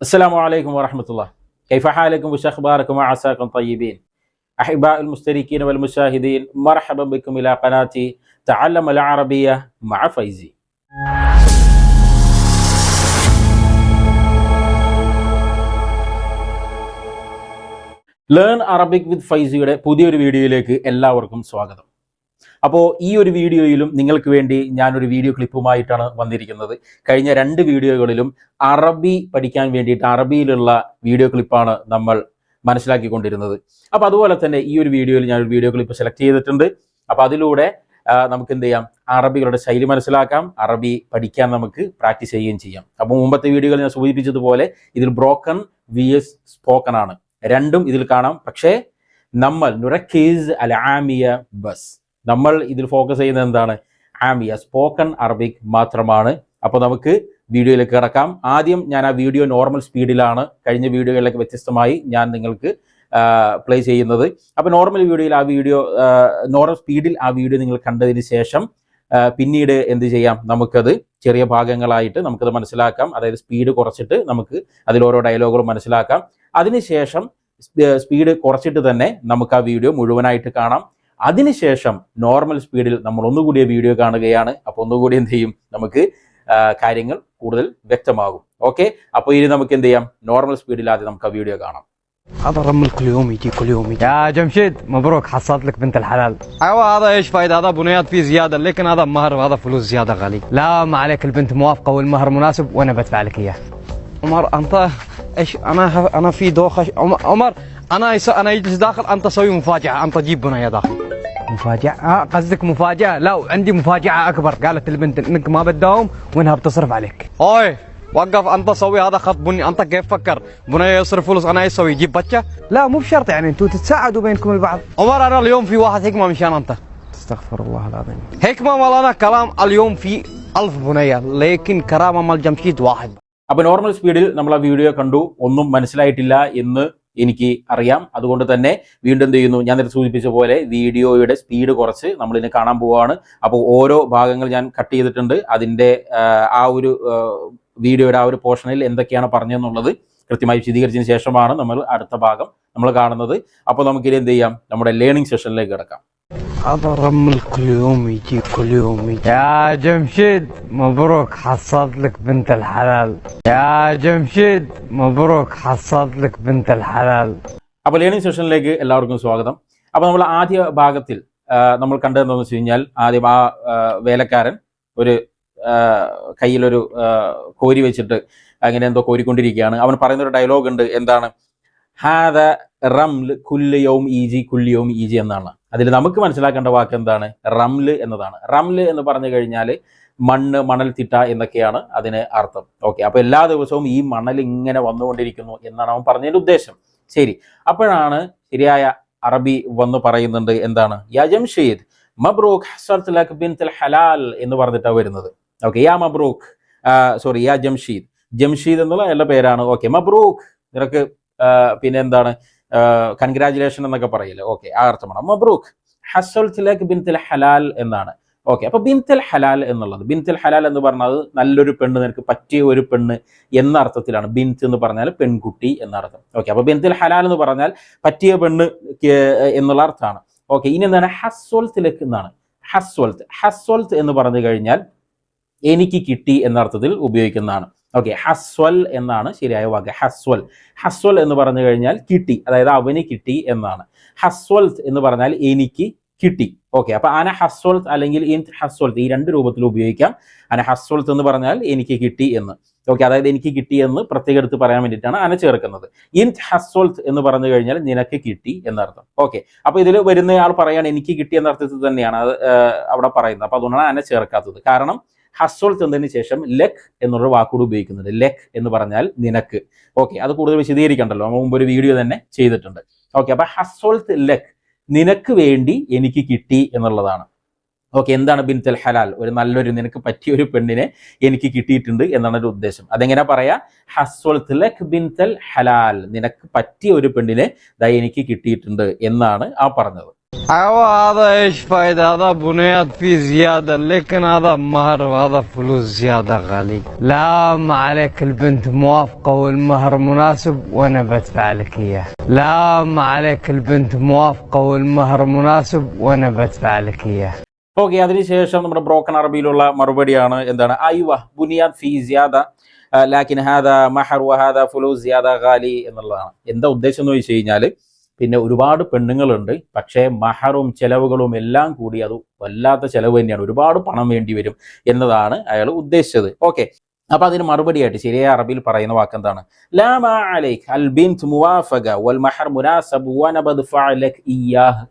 السلام عليكم ورحمة الله كيف حالكم وش أخباركم وعساكم طيبين أحباء المشتركين والمشاهدين مرحبا بكم إلى قناتي تعلم العربية مع فيزي learn Arabic വിത്ത് ഫൈസിയുടെ പുതിയൊരു വീഡിയോയിലേക്ക് എല്ലാവർക്കും സ്വാഗതം അപ്പോൾ ഈ ഒരു വീഡിയോയിലും നിങ്ങൾക്ക് വേണ്ടി ഞാനൊരു വീഡിയോ ക്ലിപ്പുമായിട്ടാണ് വന്നിരിക്കുന്നത്. കഴിഞ്ഞ രണ്ട് വീഡിയോകളിലും അറബി പഠിക്കാൻ വേണ്ടിയിട്ട് അറബിയിലുള്ള വീഡിയോ ക്ലിപ്പാണ് നമ്മൾ മനസ്സിലാക്കിക്കൊണ്ടിരുന്നത്. അപ്പോൾ അതുപോലെ തന്നെ ഈ ഒരു വീഡിയോയിൽ ഞാൻ ഒരു വീഡിയോ ക്ലിപ്പ് സെലക്ട് ചെയ്തിട്ടുണ്ട്. അപ്പോൾ അതിലൂടെ നമുക്ക് എന്ത് ചെയ്യാം? അറബികളുടെ ശൈലി മനസ്സിലാക്കാം അറബി പഠിക്കാൻ നമുക്ക് പ്രാക്ടീസ് ചെയ്യുകയും ചെയ്യാം. അപ്പോൾ മുമ്പത്തെ വീഡിയോകളിൽ ഞാൻ സൂചിപ്പിച്ചതുപോലെ ഇതിൽ ബ്രോക്കൺ വി എസ് സ്പോക്കൺ ആണ്. രണ്ടും ഇതിൽ കാണാം. പക്ഷേ നമ്മൾ നുറക്കേസ് അൽ ആമിയ ബസ്. നമ്മൾ ഇതിൽ ഫോക്കസ് ചെയ്യുന്നത് എന്താണ്? ആമിയ സ്പോക്കൺ അറബിക് മാത്രമാണ്. അപ്പോൾ നമുക്ക് വീഡിയോയിലേക്ക് കിടക്കാം. ആദ്യം ഞാൻ ആ വീഡിയോ നോർമൽ സ്പീഡിലാണ് കഴിഞ്ഞ വീഡിയോകളിലൊക്കെ വ്യത്യസ്തമായി ഞാൻ നിങ്ങൾക്ക് പ്ലേ ചെയ്യുന്നത്. അപ്പോൾ നോർമൽ വീഡിയോയിൽ ആ വീഡിയോ നോർമൽ സ്പീഡിൽ ആ വീഡിയോ നിങ്ങൾ കണ്ടതിന് ശേഷം പിന്നീട് എന്ത് ചെയ്യാം? നമുക്കത് ചെറിയ ഭാഗങ്ങളായിട്ട് നമുക്കത് മനസ്സിലാക്കാം. അതായത് സ്പീഡ് കുറച്ചിട്ട് നമുക്ക് അതിൽ ഓരോ ഡയലോഗുകളും മനസ്സിലാക്കാം. അതിനുശേഷം സ്പീഡ് കുറച്ചിട്ട് തന്നെ നമുക്ക് ആ വീഡിയോ മുഴുവനായിട്ട് കാണാം. അതിനുശേഷം നോർമൽ സ്പീഡിൽ നമ്മൾ ഒന്നുകൂടി ആ വീഡിയോ കാണുകയാണ് അപ്പോൾ ഒന്നുകൂടി എന്ത് ചെയ്യും നമുക്ക് ആ, കാര്യങ്ങൾ കൂടുതൽ വ്യക്തമാകും ഓക്കെ അപ്പോൾ ഇനി നമുക്ക് എന്ത് ചെയ്യാം നോർമൽ സ്പീഡിൽ ആദ്യം നമുക്ക് ആ വീഡിയോ കാണാം هذا الرمل كل يوم يجي كل يوم يجي يا جمشيد مبروك حصلت لك بنت الحلال ايوه هذا ايش فايده هذا بنيات فيه زياده لكن هذا مهر وهذا فلوس زياده غالي لا ما عليك البنت موافقة والمهر مناسب وانا بدفع لك اياه عمر انت ايش انا ه- انا في دوخه ش- عمر- عمر انا يس... انا يجلس داخل انت سوي مفاجاه انت جيب بنيه داخل مفاجأة آه قصدك مفاجأة لا عندي مفاجأة أكبر قالت البنت إنك ما بتداوم وإنها بتصرف عليك اوي وقف انت سوي هذا خط بني انت كيف فكر بنيه يصرف فلوس انا ايش اسوي يجيب بچه لا مو بشرط يعني أنتوا تتساعدوا بينكم البعض عمر انا اليوم في واحد حكمه مشان انت استغفر الله العظيم حكمه مال انا كلام اليوم في ألف بنيه لكن كرامه مال جمشيد واحد അപ്പോൾ നോർമൽ സ്പീഡിൽ നമ്മൾ ആ വീഡിയോ കണ്ടു ഒന്നും മനസ്സിലായിട്ടില്ല എന്ന് എനിക്ക് അറിയാം. അതുകൊണ്ട് തന്നെ വീണ്ടും എന്ത് ചെയ്യുന്നു? ഞാൻ നേരത്തെ സൂചിപ്പിച്ച പോലെ വീഡിയോയുടെ സ്പീഡ് കുറച്ച് നമ്മൾ ഇതിനെ കാണാൻ പോവുകയാണ് അപ്പോൾ ഓരോ ഭാഗങ്ങൾ ഞാൻ കട്ട് ചെയ്തിട്ടുണ്ട്. അതിന്റെ ആ ഒരു വീഡിയോയുടെ ആ ഒരു പോർഷനിൽ എന്തൊക്കെയാണ് പറഞ്ഞതെന്നുള്ളത് കൃത്യമായി വിശദീകരിച്ചതിന് ശേഷമാണ് നമ്മൾ അടുത്ത ഭാഗം നമ്മൾ കാണുന്നത്. അപ്പോൾ നമുക്കിനി എന്ത് ചെയ്യാം? നമ്മുടെ ലേണിംഗ് സെഷനിലേക്ക് കിടക്കാം. هذا الرمل كل يوم يجي كل يوم يجي يا جمشيد مبروك حصلت لك بنت الحلال يا جمشيد مبروك حصلت لك بنت الحلال അപ്പോൾ ലേണിംഗ് സെഷനിലേക്ക് എല്ലാവർക്കും സ്വാഗതം അപ്പോൾ നമ്മൾ ആദ്യ ഭാഗത്തിൽ ആ, നമ്മൾ കണ്ടത് എന്താണെന്ന് വെച്ച് കഴിഞ്ഞാൽ ആദ്യം ആ ആ, വേലക്കാരൻ ഒരു ആ, കയ്യിലൊരു ആ, കോരി വെച്ചിട്ട് അങ്ങനെ എന്തോ കോരിക്കൊണ്ടിരിക്കുകയാണ് അവൻ പറയുന്ന ഒരു ഡയലോഗ് ഉണ്ട് എന്താണ് ഹാദ റംൽ കുല്യവും ഈജി കുല്യവും ഈജി എന്നാണ്. അതിൽ നമുക്ക് മനസ്സിലാക്കേണ്ട വാക്ക് എന്താണ്? റംൽ എന്നതാണ്. റംൽ എന്ന് പറഞ്ഞു കഴിഞ്ഞാൽ മണ്ണ് മണൽ തിട്ട എന്നൊക്കെയാണ് അതിന് അർത്ഥം. ഓക്കെ അപ്പൊ എല്ലാ ദിവസവും ഈ മണൽ ഇങ്ങനെ വന്നുകൊണ്ടിരിക്കുന്നു എന്നാണ് അവൻ പറഞ്ഞതിന്റെ ഉദ്ദേശം. ശരി അപ്പോഴാണ് ശരിയായ അറബി വന്ന് പറയുന്നുണ്ട് എന്താണ്? യാ ജംഷീദ് മബ്രൂഖ് ഹസർത്ത് ലക് ബിൻതുൽ ഹലാൽ എന്ന് പറഞ്ഞിട്ടാണ് വരുന്നത്. ഓക്കെ യാ മബ്രൂഖ് സോറി യാ ജംഷീദ്. ജംഷീദ് എന്നുള്ള എല്ലാ പേരാണ്. ഓക്കെ മബ്രൂഖ് നിനക്ക് പിന്നെ എന്താണ്? കൺഗ്രാചുലേഷൻ എന്നൊക്കെ പറയില്ലേ? ഓക്കെ ആ അർത്ഥമാണ് മബ്രൂഖ് ഹസ്സൽത്ത് തിലക് ബിൻതിൽ ഹലാൽ എന്നാണ്. ഓക്കെ അപ്പൊ ബിൻതുൽ ഹലാൽ എന്നുള്ളത് ബിൻതുൽ ഹലാൽ എന്ന് പറഞ്ഞത് നല്ലൊരു പെണ്ണ് നിനക്ക് പറ്റിയ ഒരു പെണ്ണ് എന്ന അർത്ഥത്തിലാണ് ബിൻത്ത് എന്ന് പറഞ്ഞാൽ പെൺകുട്ടി എന്നർത്ഥം ഓക്കെ അപ്പൊ ബിൻതിൽ ഹലാൽ എന്ന് പറഞ്ഞാൽ പറ്റിയ പെണ്ണ് എന്നുള്ള അർത്ഥമാണ്. ഓക്കെ ഇനി എന്താണ്? ഹസ്വൽത്തിലേക്ക് എന്നാണ്. ഹസ്വൽത്ത് ഹസ്വൽത്ത് എന്ന് പറഞ്ഞു കഴിഞ്ഞാൽ എനിക്ക് കിട്ടി എന്ന അർത്ഥത്തിൽ ഉപയോഗിക്കുന്നതാണ്. ഓക്കെ ഹസ്വൽ എന്നാണ് ശരിയായ വാക്ക്. ഹസ്വൽ. ഹസ്വൽ എന്ന് പറഞ്ഞു കഴിഞ്ഞാൽ കിട്ടി. അതായത് അവന് കിട്ടി എന്നാണ്. ഹസ്വൽ എന്ന് പറഞ്ഞാൽ എനിക്ക് കിട്ടി. ഓക്കെ അപ്പൊ അന ഹസ്വൽ അല്ലെങ്കിൽ ഇൻ ഈ രണ്ട് രൂപത്തിൽ ഉപയോഗിക്കാം. അന ഹസ്വൽ എന്ന് പറഞ്ഞാൽ എനിക്ക് കിട്ടി എന്ന്. ഓക്കെ അതായത് എനിക്ക് കിട്ടി എന്ന് പ്രത്യേകം എടുത്ത് പറയാൻ വേണ്ടിയിട്ടാണ് അന ചേർക്കുന്നത്. ഇൻ ഹസ്വൽ എന്ന് പറഞ്ഞു കഴിഞ്ഞാൽ നിനക്ക് കിട്ടി എന്നർത്ഥം. ഓക്കെ അപ്പൊ ഇതിൽ വരുന്നയാൾ പറയാണ് എനിക്ക് കിട്ടി എന്ന അർത്ഥത്തിൽ തന്നെയാണ് അവിടെ പറയുന്നത്. അപ്പൊ അതുകൊണ്ടാണ് അന ചേർക്കാത്തത്. കാരണം ഹസ്വൽത്ത് എന്നതിന് ശേഷം ലക് എന്നുള്ള വാക്കുകൂടി ഉപയോഗിക്കുന്നുണ്ട്. ലക് എന്ന് പറഞ്ഞാൽ നിനക്ക്. ഓക്കെ അത് കൂടുതൽ വിശദീകരിക്കണ്ടല്ലോ. നമ്മൾ മുമ്പ് ഒരു വീഡിയോ തന്നെ ചെയ്തിട്ടുണ്ട്. ഓക്കെ അപ്പൊ ഹസ്വൽത്ത് ലക് നിനക്ക് വേണ്ടി എനിക്ക് കിട്ടി എന്നുള്ളതാണ്. ഓക്കെ എന്താണ് ബിൻതൽ ഹലാൽ? ഒരു നല്ലൊരു നിനക്ക് പറ്റിയ ഒരു പെണ്ണിനെ എനിക്ക് കിട്ടിയിട്ടുണ്ട് എന്നാണ് ഒരു ഉദ്ദേശം. അതെങ്ങനെ പറയാ? ഹസ്വൽത്ത് ലക് ബിൻതൽ ഹലാൽ നിനക്ക് പറ്റിയ ഒരു പെണ്ണിനെ ദാ എനിക്ക് കിട്ടിയിട്ടുണ്ട് എന്നാണ് ആ പറഞ്ഞത്. ايوه هذا ايش فايدة هذا بنيات فيه زيادة لكن هذا مهر وهذا فلوس زيادة غالي لا ما عليك البنت موافقة والمهر مناسب وانا بدفع لك اياه لا ما عليك البنت موافقة والمهر مناسب وانا بدفع لك اياه ഓക്കെ അതിനുശേഷം നമ്മുടെ ബ്രോക്കൺ അറബിയിലുള്ള മറുപടിയാണ് എന്താണ് ഐവ ബുനിയാദ് ഫീ സിയാദ ആ, ലാക്കിൻ ഹാദ മഹർ വഹാദ ഫുലു സിയാദ ഖാലി എന്നുള്ളതാണ് എന്താ ഉദ്ദേശം എന്ന് വെച്ച് കഴിഞ്ഞാൽ പിന്നെ ഒരുപാട് പെണ്ണുങ്ങളുണ്ട്. പക്ഷേ മഹറും ചെലവുകളും എല്ലാം കൂടി അത് വല്ലാത്ത ചെലവ് തന്നെയാണ്. ഒരുപാട് പണം വേണ്ടി വരും എന്നതാണ് അയാൾ ഉദ്ദേശിച്ചത്. ഓക്കെ. അപ്പൊ അതിന് മറുപടിയായിട്ട് ശരിയായ അറബിയിൽ പറയുന്ന വാക്ക് എന്താണ്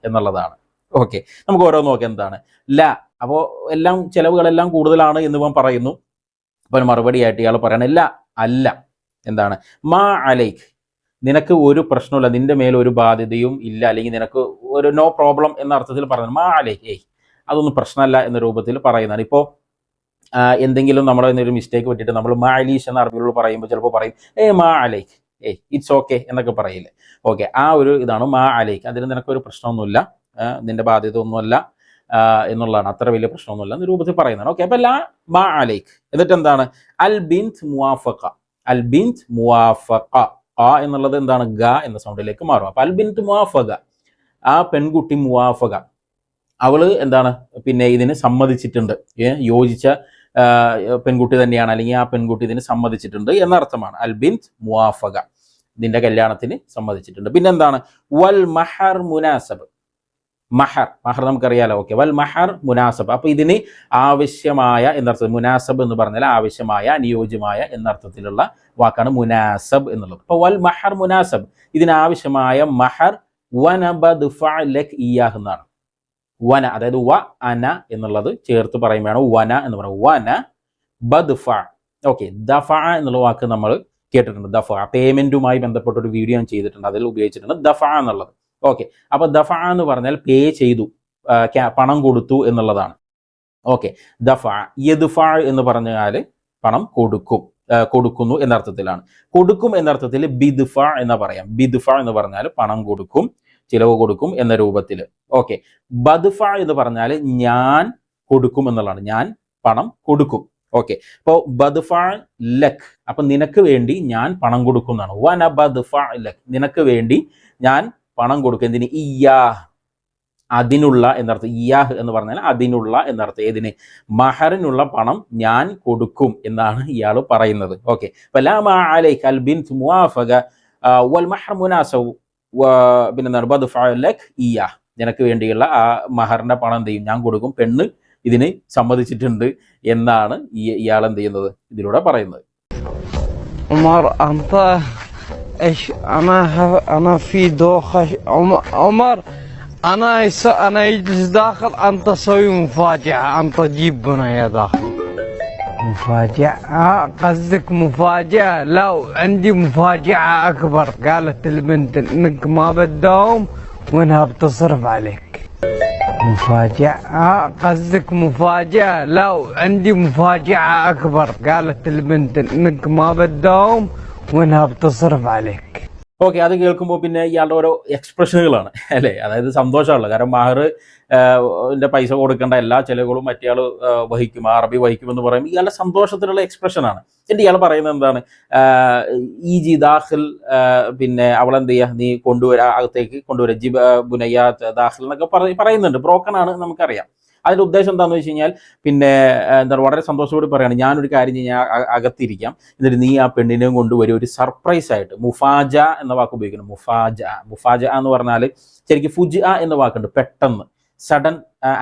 എന്നുള്ളതാണ്. ഓക്കെ. നമുക്ക് ഓരോ നോക്കാം എന്താണ്. ല. അപ്പോൾ എല്ലാം ചെലവുകളെല്ലാം കൂടുതലാണ് എന്ന് ഇവൻ പറയുന്നു. അപ്പോൾ മറുപടിയായിട്ട് ഇയാൾ പറയണ അല്ല. എന്താണ്? മാ അലൈക്ക് നിനക്ക് ഒരു പ്രശ്നമില്ല നിന്റെ മേൽ ഒരു ബാധ്യതയും ഇല്ല അല്ലെങ്കിൽ നിനക്ക് ഒരു നോ പ്രോബ്ലം എന്ന അർത്ഥത്തിൽ പറഞ്ഞു മാ അലൈക്ക് ഏയ് അതൊന്നും പ്രശ്നമല്ല എന്ന രൂപത്തിൽ പറയുന്നതാണ്. ഇപ്പോൾ എന്തെങ്കിലും നമ്മൾ ഒരു മിസ്റ്റേക്ക് പറ്റിയിട്ട് നമ്മൾ മാ അലീഷ് എന്ന അറബികൾ പറയുമ്പോൾ ചിലപ്പോൾ പറയും ഏ മാ അലൈക്ക് ഏയ് ഇറ്റ്സ് ഓക്കെ എന്നൊക്കെ പറയില്ലേ? ഓക്കെ ആ ഒരു ഇതാണ് മാ അലൈക്ക് അതിന് നിനക്കൊരു പ്രശ്നമൊന്നുമില്ല നിന്റെ ബാധ്യത ഒന്നുമല്ല എന്നുള്ളതാണ്. അത്ര വലിയ പ്രശ്നമൊന്നുമില്ല എന്ന രൂപത്തിൽ പറയുന്നതാണ്. ഓക്കെ അപ്പം ലാ മാ അലൈക്ക്. എന്നിട്ട് എന്താണ് അൽ ബിന്ത് മുവാഫക്ക അൽ ബിന്ത് മുവാഫക്ക ആ എന്നുള്ളത് എന്താണ്? ഗ എന്ന സൗണ്ടിലേക്ക് മാറും. അപ്പൊ അൽബിൻത്ത് ബിൻത് മുവാഫക ആ പെൺകുട്ടി മുവാഫക അവൾ എന്താണ്? പിന്നെ ഇതിന് സമ്മതിച്ചിട്ടുണ്ട്. യോജിച്ച പെൺകുട്ടി തന്നെയാണ് അല്ലെങ്കിൽ ആ പെൺകുട്ടി ഇതിന് സമ്മതിച്ചിട്ടുണ്ട് എന്നർത്ഥമാണ്. അൽബിൻത്ത് മുവാഫക ഇതിന്റെ കല്യാണത്തിന് സമ്മതിച്ചിട്ടുണ്ട്. പിന്നെന്താണ്? വൽ മഹർ മുനാസബ് മഹർ. മഹർ നമുക്കറിയാലോ. ഓക്കെ. വൽ മഹർ മുനാസബ്. അപ്പൊ ഇതിന് ആവശ്യമായ എന്നർത്ഥം മുനാസബ് എന്ന് പറഞ്ഞാൽ ആവശ്യമായ അനുയോജ്യമായ എന്നർത്ഥത്തിലുള്ള വാക്കാണ് മുനാസബ് എന്നുള്ളത്. അപ്പൊ വൽ മഹർ മുനാസബ്. ഇതിനാവശ്യമായ മഹർ വനബദ് ഇയാഹ് എന്നാണ്. വന അതായത് വ അന എന്നുള്ളത് ചേർത്ത് പറയുമ്പോഴാണ് വന എന്ന് പറയുന്നത്. വന ബദ് ഫ ഓക്കെ. ദഫ എന്നുള്ള വാക്ക് നമ്മൾ കേട്ടിട്ടുണ്ട്. ദഫ പേയ്മെന്റുമായി ബന്ധപ്പെട്ട ഒരു വീഡിയോ ഞാൻ ചെയ്തിട്ടുണ്ട്. അതിൽ ഉപയോഗിച്ചിട്ടുണ്ട് ദഫ എന്നുള്ളത്. ഓക്കെ അപ്പൊ ദഫ എന്ന് പറഞ്ഞാൽ പേ ചെയ്തു. പണം കൊടുത്തു എന്നുള്ളതാണ്. ഓക്കെ ദഫ യദുഫ എന്ന് പറഞ്ഞാൽ പണം കൊടുക്കും. കൊടുക്കുന്നു എന്നർത്ഥത്തിലാണ്. കൊടുക്കും എന്നർത്ഥത്തിൽ ബിദുഫ എന്ന് പറയാം. ബിദുഫ എന്ന് പറഞ്ഞാൽ പണം കൊടുക്കും ചിലവ് കൊടുക്കും എന്ന രൂപത്തിൽ. ഓക്കെ ബദുഫ എന്ന് പറഞ്ഞാൽ ഞാൻ കൊടുക്കും എന്നുള്ളതാണ്. ഞാൻ പണം കൊടുക്കും. ഓക്കെ അപ്പോൾ ബദ്ഫ ലക്. അപ്പൊ നിനക്ക് വേണ്ടി ഞാൻ പണം കൊടുക്കുന്നതാണ് വന ബദ്ഫ ലക്. നിനക്ക് വേണ്ടി ഞാൻ പണം കൊടുക്കുന്നതിന് ഇയാ അതിനുള്ള എന്നർത്ഥം. ഇയാഹ് എന്ന് പറഞ്ഞാൽ അതിനുള്ള എന്നർത്ഥം. ഏതിന്? മഹറിനുള്ള പണം ഞാൻ കൊടുക്കും എന്നാണ് ഇയാൾ പറയുന്നത്. ഓക്കെ. നിനക്ക് വേണ്ടിയുള്ള ആ മഹറിന്റെ പണം എന്ത് ചെയ്യും? ഞാൻ കൊടുക്കും. പെണ്ണ് ഇതിന് സമ്മതിച്ചിട്ടുണ്ട് എന്നാണ് ഇയാൾ എന്ത് ചെയ്യുന്നത്? ഇതിലൂടെ പറയുന്നത്. إيش؟ أنا أنا في عم- عمر أنا. أنا يجلس داخل أنت سوي مفاجأة. أنت جيب بنايا داخل. مفاجأة؟ آه، قصدك مفاجأة؟ لا عندي مفاجأة أكبر. قالت البنت إنك ما بتداوم وانها بتصرف عليك. مفاجأة؟ آه، قصدك مفاجأة؟ لا عندي مفاجأة أكبر. قالت البنت إنك ما بتداوم وإنها ഓക്കെ അത് കേൾക്കുമ്പോൾ പിന്നെ ഇയാളുടെ ഓരോ എക്സ്പ്രഷനുകളാണ് അല്ലേ? അതായത് സന്തോഷമുള്ള കാരണം മാഹർ പൈസ കൊടുക്കേണ്ട എല്ലാ ചെലവുകളും മറ്റേയാൾ വഹിക്കും അറബി വഹിക്കും എന്ന് പറയുമ്പോൾ ഇയാളുടെ സന്തോഷത്തിനുള്ള എക്സ്പ്രഷനാണ് എന്നിട്ട് ഇയാൾ പറയുന്നത് എന്താണ്? ഈ ജി ദാഹിൽ പിന്നെ അവളെന്ത് ചെയ്യുക നീ കൊണ്ടുവരാ അകത്തേക്ക് കൊണ്ടുവരാ. ജി ബുനയ്യ ദാഹിൽ എന്നൊക്കെ പറയുന്നുണ്ട്. ബ്രോക്കൺ ആണ് നമുക്കറിയാം. അതിന്റെ ഉദ്ദേശം എന്താണെന്ന് വെച്ച് കഴിഞ്ഞാൽ പിന്നെ എന്താ വളരെ സന്തോഷത്തോട് പറയാണ്. ഞാനൊരു കാര്യം ഞാൻ അകത്തിരിക്കാം. എന്നിട്ട് നീ ആ പെണ്ണിനെയും കൊണ്ടുവരും ഒരു സർപ്രൈസ് ആയിട്ട്. മുഫാജ എന്ന വാക്ക് ഉപയോഗിക്കുന്നു. മുഫാജ മുഫാജ എന്ന് പറഞ്ഞാൽ ശരിക്കും ഫുജ് എന്ന വാക്കുണ്ട് പെട്ടെന്ന്. സഡൻ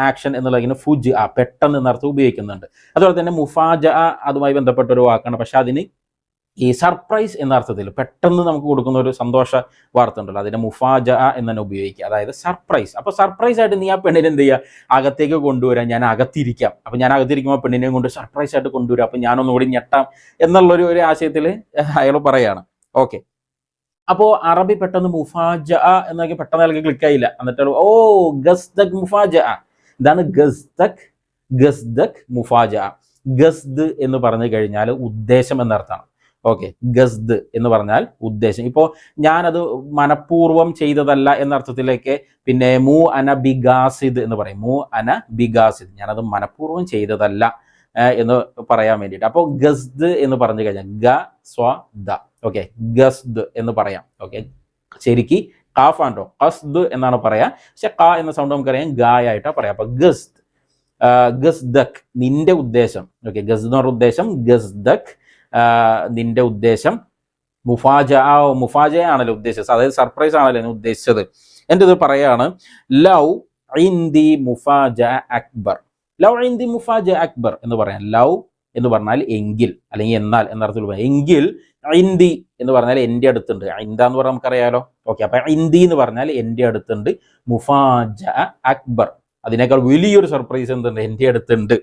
ആക്ഷൻ എന്നുള്ള ഇങ്ങനെ ഫുജ് ആ പെട്ടെന്ന് എന്നർത്ഥം ഉപയോഗിക്കുന്നുണ്ട്. അതുപോലെ തന്നെ മുഫാജ അതുമായി ബന്ധപ്പെട്ട ഒരു വാക്കാണ്. പക്ഷെ അതിന് ഈ സർപ്രൈസ് എന്ന അർത്ഥത്തിൽ പെട്ടെന്ന് നമുക്ക് കൊടുക്കുന്ന ഒരു സന്തോഷ വാർത്ത ഉണ്ടല്ലോ. അതിനെ മുഫാജ എന്ന് തന്നെ ഉപയോഗിക്കുക. അതായത് സർപ്രൈസ്. അപ്പൊ സർപ്രൈസ് ആയിട്ട് നീ ആ പെണ്ണിനെ എന്ത് ചെയ്യുക? അകത്തേക്ക് കൊണ്ടുവരാൻ ഞാൻ അകത്തിരിക്കാം. അപ്പൊ ഞാൻ അകത്തിരിക്കുമ്പോൾ പെണ്ണിനെയും കൊണ്ട് സർപ്രൈസ് ആയിട്ട് കൊണ്ടുവരാം. അപ്പൊ ഞാനൊന്നുകൂടി ഞെട്ടാം എന്നുള്ളൊരു ഒരു ആശയത്തിൽ അയാൾ പറയാണ്. ഓക്കെ. അപ്പോ അറബി പെട്ടെന്ന് മുഫാജ എന്നൊക്കെ പെട്ടെന്ന് അയാൾക്ക് ക്ലിക്ക് ആയില്ല. എന്നിട്ട് ഓ ഗസ്ദക് മുഫാജ. ഇതാണ് ഗസ്ദക്? ഗസ്ദക് മുഫാജ. ഗസ്ദ് എന്ന് പറഞ്ഞു കഴിഞ്ഞാൽ ഉദ്ദേശം എന്നർത്ഥമാണ്. ഓക്കെ ഗസ്ദ് എന്ന് പറഞ്ഞാൽ ഉദ്ദേശം. ഇപ്പോൾ ഞാനത് മനഃപൂർവം ചെയ്തതല്ല എന്ന അർത്ഥത്തിലേക്ക് പിന്നെ മൂ അന ബിഗാസിദ് എന്ന് പറയും. മൂ അന ബിഗാസിദ്. ഞാനത് മനഃപൂർവം ചെയ്തതല്ല എന്ന് പറയാൻ വേണ്ടിയിട്ട്. അപ്പോൾ ഗസ്ദ് എന്ന് പറഞ്ഞു കഴിഞ്ഞാൽ ഗ സ്വ ദ. ഓക്കെ ഗസ്ദ് എന്ന് പറയാം. ഓക്കെ ശരിക്ക് കാഫ് ആണ്ടോ കസ്ദ് എന്നാണ് പറയാ. പക്ഷെ ക എന്ന സൗണ്ട് നമുക്കറിയാം ഗായായിട്ടാണ് പറയാം. അപ്പൊ ഗസ്ദ് ഗസ്ദക് നിന്റെ ഉദ്ദേശം. ഓക്കെ ഗസ്ദ് എന്ന് പറഞ്ഞ ഉദ്ദേശം ഗസ്ദക് നിന്റെ ഉദ്ദേശം മുഫാജ ആ മുഫാജ ആണല്ലോ ഉദ്ദേശിച്ചത്. അതായത് സർപ്രൈസ് ആണല്ലോ ഞാൻ ഉദ്ദേശിച്ചത്. എന്റെ ഇത് പറയാണ് ലൗ ഇന്ദി മുഫാജ അക്ബർ. ലൗ ഇന്ദി മുഫാജ അക്ബർ എന്ന് പറയാം. ലൗ എന്ന് പറഞ്ഞാൽ എങ്കിൽ അല്ലെങ്കിൽ എന്നാൽ എന്നർത്ഥത്തിൽ എങ്കിൽ ഇന്ദി എന്ന് പറഞ്ഞാൽ എന്റെ അടുത്തുണ്ട്. ഇന്ദ എന്ന് പറഞ്ഞാൽ നമുക്കറിയാലോ. ഓക്കെ അപ്പൊ ഇന്ദി എന്ന് പറഞ്ഞാൽ എന്റെ അടുത്തുണ്ട്. മുഫാജ അക്ബർ. അതിനേക്കാൾ വലിയൊരു സർപ്രൈസ് എന്തുണ്ട്? എന്റെ അടുത്തുണ്ട്.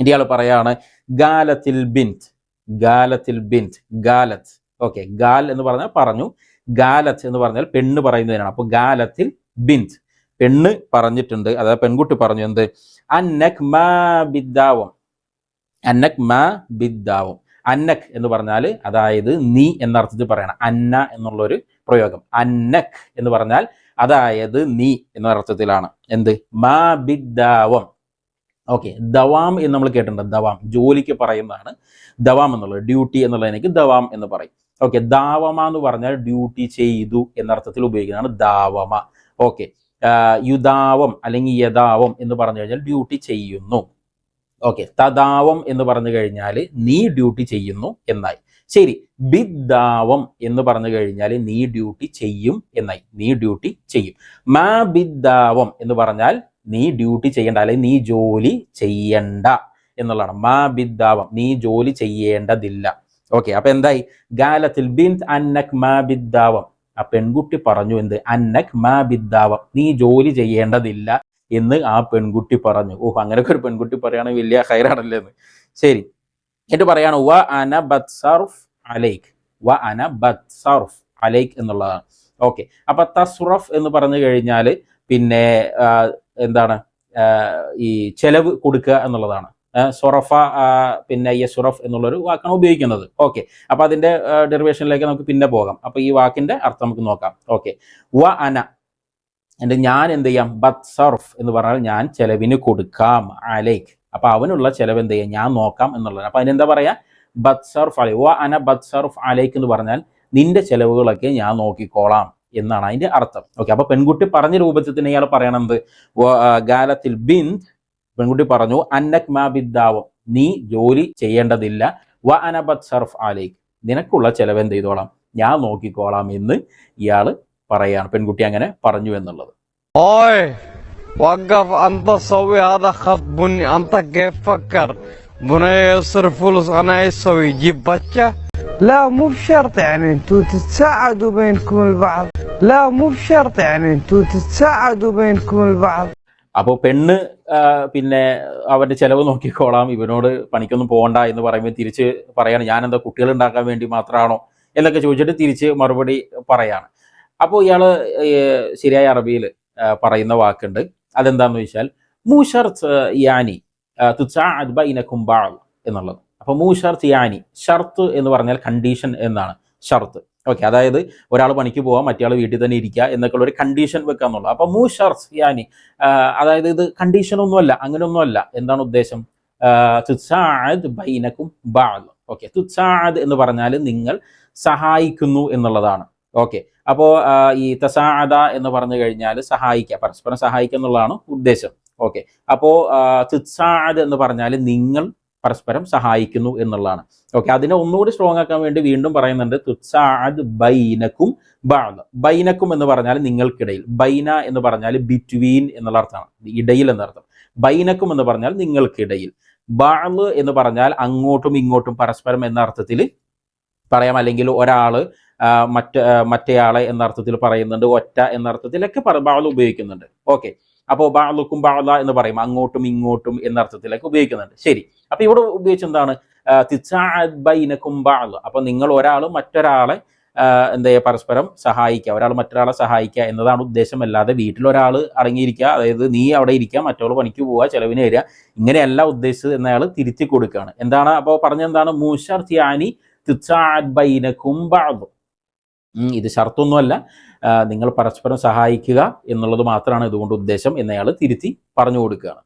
ഇയാൾ പറയാണ് ഗാലത്തിൽ ബിൻത്. ഗാലത്തിൽ ബിന്റ് ഗാലത്ത്. ഓക്കെ ഗാൽ എന്ന് പറഞ്ഞാൽ പറഞ്ഞു ഗാലത്ത് എന്ന് പറഞ്ഞാൽ പെണ്ണ് പറയുന്നതിനാണ്. അപ്പൊ ഗാലത്തിൽ ബിന്റ്. പെണ്ണ് പറഞ്ഞിട്ടുണ്ട് അതായത് പെൺകുട്ടി പറഞ്ഞു എന്ത്? അന്നക് മാ ബിദ്ദാവം. അന്നക് മാ ബിദ്ദാവം. അന്നക് എന്ന് പറഞ്ഞാൽ അതായത് നീ എന്നർത്ഥത്തിൽ പറയണം. അന്ന എന്നുള്ളൊരു പ്രയോഗം. അന്നക് എന്ന് പറഞ്ഞാൽ അതായത് നീ എന്ന അർത്ഥത്തിലാണ് എന്ത്? മാ ബിദ്ദാവം. ഓക്കെ ദവാം എന്ന് നമ്മൾ കേട്ടിട്ടുണ്ട്. ദവാം ജോലിക്ക് പറയുന്നതാണ്. ദവാം എന്നുള്ളത് ഡ്യൂട്ടി എന്നുള്ളതിനേക്ക് ദവാം എന്ന് പറയും. ഓക്കെ ദാവമ എന്ന് പറഞ്ഞാൽ ഡ്യൂട്ടി ചെയ്തു എന്നർത്ഥത്തിൽ ഉപയോഗിക്കുന്നതാണ് ദാവമ. ഓക്കെ യുദാവം അല്ലെങ്കിൽ യഥാവം എന്ന് പറഞ്ഞു കഴിഞ്ഞാൽ ഡ്യൂട്ടി ചെയ്യുന്നു. ഓക്കെ തദാവം എന്ന് പറഞ്ഞു കഴിഞ്ഞാൽ നീ ഡ്യൂട്ടി ചെയ്യുന്നു എന്നായി. ശരി ബിദ്ദാവം എന്ന് പറഞ്ഞു കഴിഞ്ഞാൽ നീ ഡ്യൂട്ടി ചെയ്യും എന്നായി. നീ ഡ്യൂട്ടി ചെയ്യും. മാ ബിദ്ദാവം എന്ന് പറഞ്ഞാൽ നീ ഡ്യൂട്ടി ചെയ്യേണ്ട അല്ലെങ്കിൽ നീ ജോലി ചെയ്യണ്ട എന്നുള്ളതാണ്. മാ ബിദ്ദാവം നീ ജോലി ചെയ്യേണ്ടതില്ല. ഓക്കെ അപ്പൊ എന്തായി? ഗാലത്തിൽ ബിൻ അന്നക് മാ ബിദ്ദാവം. ആ പെൺകുട്ടി പറഞ്ഞു എന്ത്? അന്നക് മാ ബിദ്ദാവം നീ ജോലി ചെയ്യേണ്ടതില്ല എന്ന് ആ പെൺകുട്ടി പറഞ്ഞു. ഓഹ് അങ്ങനെയൊക്കെ ഒരു പെൺകുട്ടി പറയുകയാണെങ്കിൽ വലിയ ഹൈറാണല്ലേ എന്ന്. ശരി എന്നിട്ട് പറയാണ് വ അന ബത്സർഫ് അലൈക്ക് വ അന ബത്സർഫ് അലൈക്ക് എന്നുള്ളതാണ്. ഓക്കെ അപ്പൊ തസ്റഫ് എന്ന് പറഞ്ഞു കഴിഞ്ഞാൽ പിന്നെ എന്താണ് ഈ ചെലവ് കൊടുക്കുക എന്നുള്ളതാണ്. സൊറഫ പിന്നെ യസുറഫ് എന്നുള്ളൊരു വാക്കാണ് ഉപയോഗിക്കുന്നത്. ഓക്കെ. അപ്പൊ അതിന്റെ ഡെറിവേഷനിലേക്ക് നമുക്ക് പിന്നെ പോകാം. അപ്പൊ ഈ വാക്കിന്റെ അർത്ഥം നമുക്ക് നോക്കാം. ഓക്കെ. വ അന. എന്റെ ഞാൻ എന്ത് ചെയ്യാം? ബത് സർഫ് എന്ന് പറഞ്ഞാൽ ഞാൻ ചെലവിന് കൊടുക്കാം അലേക്ക് അപ്പൊ അവനുള്ള ചെലവ് എന്ത് ചെയ്യാം? ഞാൻ നോക്കാം എന്നുള്ളതാണ്. അപ്പൊ അതിനെന്താ പറയാ? ബത് സർഫ് അലൈ വ അന ബത് സർഫ് അലേക്ക് എന്ന് പറഞ്ഞാൽ നിന്റെ ചെലവുകളൊക്കെ ഞാൻ നോക്കിക്കോളാം. എന്നാണ് അതിന്റെ അർത്ഥം ഓക്കെ അപ്പൊ പെൺകുട്ടി പറഞ്ഞ രൂപത്തിൽ തന്നെ ഇയാൾ പറയണത് വ- ആ, ഗാലത്തിൽ ബിൻ പെൺകുട്ടി പറഞ്ഞു അന്നക് മാ ബിദ്ദാവം നീ ജോലി ചെയ്യേണ്ടതില്ല വ അന ബത് സർഫ് അലൈക്ക് നിനക്കുള്ള ചെലവ് എന്ത് ചെയ്തോളാം ഞാൻ നോക്കിക്കോളാം എന്ന് ഇയാൾ പറയാണ് പെൺകുട്ടി അങ്ങനെ പറഞ്ഞു എന്നുള്ളത് اوي وقف انت سوي هذا خط بني انت كيف فكر بني يصرف فلوس انا يسوي يجيب بچه لا مو بشرط يعني انتوا تتساعدوا بينكم البعض لا مو بشرط يعني انتوا تتساعدوا بينكم البعض അപ്പോൾ പെണ്ണ് ആ, പിന്നെ അവന്റെ ചെലവ് നോക്കിക്കോളാം ഇവനോട് പണിക്കൊന്നും പോകണ്ട എന്ന് പറയുമ്പോൾ തിരിച്ച് പറയാണ് ഞാൻ എന്താ കുട്ടികൾ ഉണ്ടാക്കാൻ വേണ്ടി മാത്രമാണോ എന്നൊക്കെ ചോദിച്ചിട്ട് തിരിച്ച് മറുപടി പറയാണ് അപ്പോൾ ഇയാള് ഏ, ശരിയായ അറബിയിൽ പറയുന്ന വാക്കുണ്ട് അതെന്താന്ന് ചോദിച്ചാൽ മൂഷർത്ത് യാനി തുസാഅദ് ബൈനക്കും ബഅദ് എന്നുള്ളത് അപ്പൊ മൂഷർത്ത് യാനി ഷർത്ത് എന്ന് പറഞ്ഞാൽ കണ്ടീഷൻ എന്നാണ്. ഷർത്ത്. ഓക്കെ അതായത് ഒരാൾ പണിക്ക് പോവാം മറ്റേ വീട്ടിൽ തന്നെ ഇരിക്കുക എന്നൊക്കെയുള്ള ഒരു കണ്ടീഷൻ വെക്കാന്നുള്ളത് അപ്പൊ മൂഷർത്ത് യാനി അതായത് ഇത് കണ്ടീഷൻ ഒന്നുമല്ല അങ്ങനെയൊന്നുമല്ല. എന്താണ് ഉദ്ദേശം? ബൈനക്കും ബാഗ് ഓക്കെ തുത്സാദ് എന്ന് പറഞ്ഞാൽ നിങ്ങൾ സഹായിക്കുന്നു എന്നുള്ളതാണ്. ഓക്കെ അപ്പോൾ ഈ തസാദ എന്ന് പറഞ്ഞു കഴിഞ്ഞാൽ സഹായിക്കുക പരസ്പരം സഹായിക്കുക എന്നുള്ളതാണ് ഉദ്ദേശം. ഓക്കെ അപ്പോൾ തുത്സാദ് എന്ന് പറഞ്ഞാൽ നിങ്ങൾ പരസ്പരം സഹായിക്കുന്നു എന്നുള്ളതാണ്. ഓക്കെ അതിനെ ഒന്നുകൂടി സ്ട്രോങ് ആക്കാൻ വേണ്ടി വീണ്ടും പറയുന്നുണ്ട് തുസാദ് ബൈനക്കും ബാണ് ബൈനക്കും എന്ന് പറഞ്ഞാൽ നിങ്ങൾക്കിടയിൽ ബൈന എന്ന് പറഞ്ഞാൽ ബിറ്റ്വീൻ എന്നുള്ള അർത്ഥമാണ് ഇടയിൽ എന്നർത്ഥം ബൈനക്കും എന്ന് പറഞ്ഞാൽ നിങ്ങൾക്കിടയിൽ ബഅദ് എന്ന് പറഞ്ഞാൽ അങ്ങോട്ടും ഇങ്ങോട്ടും പരസ്പരം എന്ന അർത്ഥത്തിൽ പറയാം അല്ലെങ്കിൽ ഒരാൾ മറ്റേ മറ്റേയാളെ എന്ന അർത്ഥത്തിൽ പറയുന്നുണ്ട് ഒറ്റ എന്ന അർത്ഥത്തിലൊക്കെ ബാൾ ഉപയോഗിക്കുന്നുണ്ട്. ഓക്കെ അപ്പോൾ ബാളുക്കും ബാള എന്ന് പറയും. അങ്ങോട്ടും ഇങ്ങോട്ടും എന്ന അർത്ഥത്തിലൊക്കെ ഉപയോഗിക്കുന്നുണ്ട്. ശരി. അപ്പൊ ഇവിടെ ഉപയോഗിച്ചെന്താണ് എന്താണ്? തിച്ചാബൈനക്കും ബാൾ അപ്പൊ നിങ്ങൾ ഒരാൾ മറ്റൊരാളെ എന്താ പരസ്പരം സഹായിക്കുക. ഒരാൾ മറ്റൊരാളെ സഹായിക്കുക എന്നതാണ് ഉദ്ദേശം. അല്ലാതെ വീട്ടിലൊരാൾ അടങ്ങിയിരിക്കുക അതായത് നീ അവിടെ ഇരിക്കുക മറ്റൊരാൾ പണിക്ക് പോവുക ചെലവിന് വരിക ഇങ്ങനെയല്ല ഉദ്ദേശിച്ചത് എന്നയാൾ തിരുത്തി കൊടുക്കുകയാണ്. എന്താണ്? അപ്പോൾ പറഞ്ഞെന്താണ് മൂഷർ ത്യാനി തിച്ചാബൈനക്കും. ഉം, ഇത് ഷർത്തൊന്നുമല്ല. നിങ്ങൾ പരസ്പരം സഹായിക്കുക എന്നുള്ളത് മാത്രമാണ് ഇതുകൊണ്ട് ഉദ്ദേശം എന്നയാൾ തിരുത്തി പറഞ്ഞു കൊടുക്കുകയാണ്.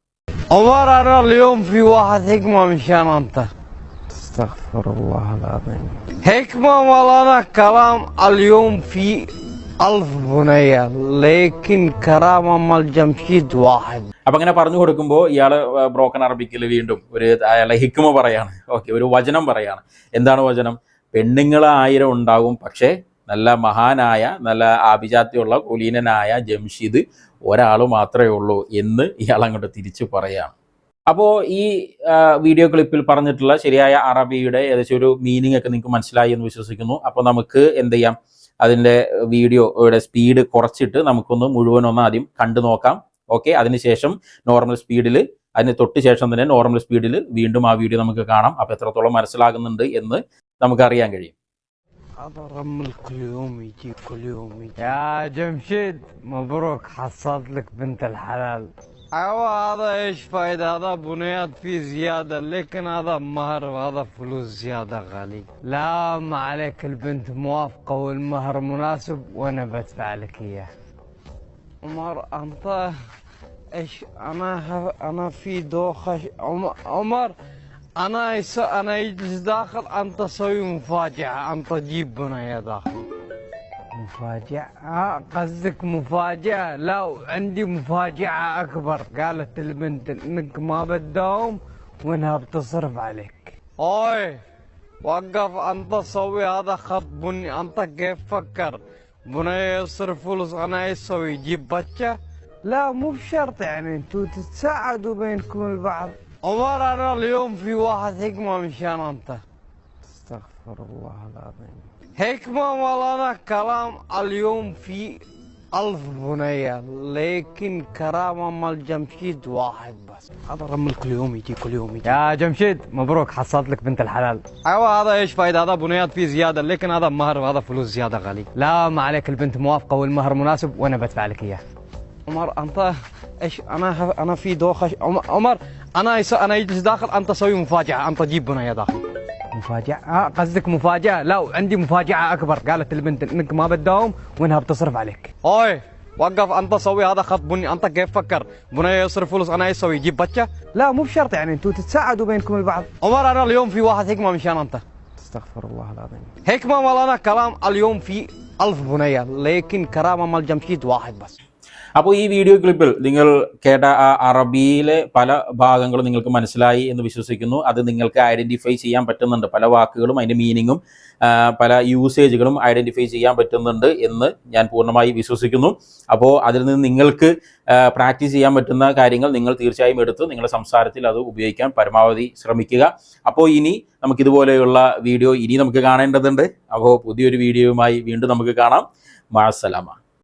അപ്പൊ അങ്ങനെ പറഞ്ഞു കൊടുക്കുമ്പോ ഇയാൾ ബ്രോക്കൺ അറബിക്കിൽ വീണ്ടും ഒരു അയാളെ ഹിക്കുമ പറയാണ്. ഓക്കെ ഒരു വചനം പറയാണ്. എന്താണ് വചനം? പെണ്ണുങ്ങൾ ആയിരം ഉണ്ടാകും പക്ഷേ നല്ല മഹാനായ നല്ല ആഭിജാത്യമുള്ള കുലീനനായ ജംഷീദ് ഒരാൾ മാത്രമേ ഉള്ളൂ എന്ന് ഇയാൾ അങ്ങോട്ട് തിരിച്ചു പറയാം അപ്പോൾ ഈ വീഡിയോ ക്ലിപ്പിൽ പറഞ്ഞിട്ടുള്ള ശരിയായ അറബിയുടെ ഏകദേശം ഒരു മീനിങ് ഒക്കെ നിങ്ങൾക്ക് മനസ്സിലായി എന്ന് വിശ്വസിക്കുന്നു. അപ്പോൾ നമുക്ക് എന്ത് ചെയ്യാം? അതിന്റെ വീഡിയോയുടെ സ്പീഡ് കുറച്ചിട്ട് നമുക്കൊന്ന് മുഴുവനൊന്ന് ആദ്യം കണ്ടു നോക്കാം. ഓക്കെ അതിനുശേഷം നോർമൽ സ്പീഡിൽ അതിന് തൊട്ട് ശേഷം തന്നെ നോർമൽ സ്പീഡിൽ വീണ്ടും ആ വീഡിയോ നമുക്ക് കാണാം. അപ്പോൾ എത്രത്തോളം മനസ്സിലാകുന്നുണ്ട് എന്ന് നമുക്ക് അറിയാൻ കഴിയും. هذا رمل كل يوم يجي كل يوم يجي. يا جمشيد مبروك حصلت لك بنت الحلال. أيوه هذا إيش فايدة؟ هذا بنيات فيه زيادة لكن هذا مهر وهذا فلوس زيادة غالي. لا ما عليك البنت موافقة والمهر مناسب وأنا بدفع لك إياه. عمر أنت إيش أنا ه- أنا في عم- عمر أنا يس... أنا يجلس داخل أنت سوي مفاجأة أنت جيب بنية داخل. مفاجأة؟ آه قصدك مفاجأة؟ لا عندي مفاجأة أكبر قالت البنت إنك ما بتداوم وإنها بتصرف عليك. أوي وقف أنت سوي هذا خط بني أنت كيف فكر؟ بني يصرف فلوس أنا إيش أسوي يجيب بچة؟ لا مو بشرط يعني أنتوا تتساعدوا بينكم البعض. عمر أنا اليوم في واحد حكمة مشان أنت. استغفر الله العظيم. حكمة مولانا كلام اليوم في ألف بنية لكن كرامة مال جمشيد واحد بس. هذا رمل كل يوم يجي كل يوم يجي. يا جمشيد مبروك حصلت لك بنت الحلال. أيوه هذا إيش فايدة؟ هذا بنيات فيه زيادة لكن هذا مهر وهذا فلوس زيادة غالي. لا ما عليك البنت موافقة والمهر مناسب وأنا بدفع لك إياه. عمر أنت إيش؟ أنا ه- أنا في دوخة عمر أنا يس... أنا يجلس داخل أنت سوي مفاجأة أنت جيب بنية داخل. مفاجأة؟ آه قصدك مفاجأة؟ لا عندي مفاجأة أكبر قالت البنت إنك ما بتداوم وإنها بتصرف عليك. أوي وقف أنت سوي هذا خط بني أنت كيف فكر؟ بني يصرف فلوس أنا يسوي يجيب بچة. لا مو بشرط يعني أنتوا تتساعدوا بينكم البعض. عمر أنا اليوم في واحد حكمة مشان أنت. استغفر الله العظيم. حكمة مولانا كلام اليوم في ألف بنية لكن كرامة مال جمشيد واحد بس. അപ്പോൾ ഈ വീഡിയോ ക്ലിപ്പിൽ നിങ്ങൾ കേട്ട ആ അറബിയിലെ പല ഭാഗങ്ങളും നിങ്ങൾക്ക് മനസ്സിലായി എന്ന് വിശ്വസിക്കുന്നു. അത് നിങ്ങൾക്ക് ഐഡന്റിഫൈ ചെയ്യാൻ പറ്റുന്നുണ്ട്. പല വാക്കുകളും അതിന്റെ മീനിങ്ങും പല യൂസേജുകളും ഐഡന്റിഫൈ ചെയ്യാൻ പറ്റുന്നുണ്ട് എന്ന് ഞാൻ പൂർണമായി വിശ്വസിക്കുന്നു. അപ്പോൾ അതിൽ നിന്ന് നിങ്ങൾക്ക് പ്രാക്ടീസ് ചെയ്യാൻ പറ്റുന്ന കാര്യങ്ങൾ നിങ്ങൾ തീർച്ചയായും എടുത്ത് നിങ്ങളുടെ സംസാരത്തിൽ അത് ഉപയോഗിക്കാൻ പരമാവധി ശ്രമിക്കുക. അപ്പോൾ ഇനി നമുക്കിതുപോലെയുള്ള വീഡിയോ ഇനി നമുക്ക് കാണേണ്ടതുണ്ട്. അപ്പോൾ പുതിയൊരു വീഡിയോയുമായി വീണ്ടും നമുക്ക് കാണാം. മാസലാമ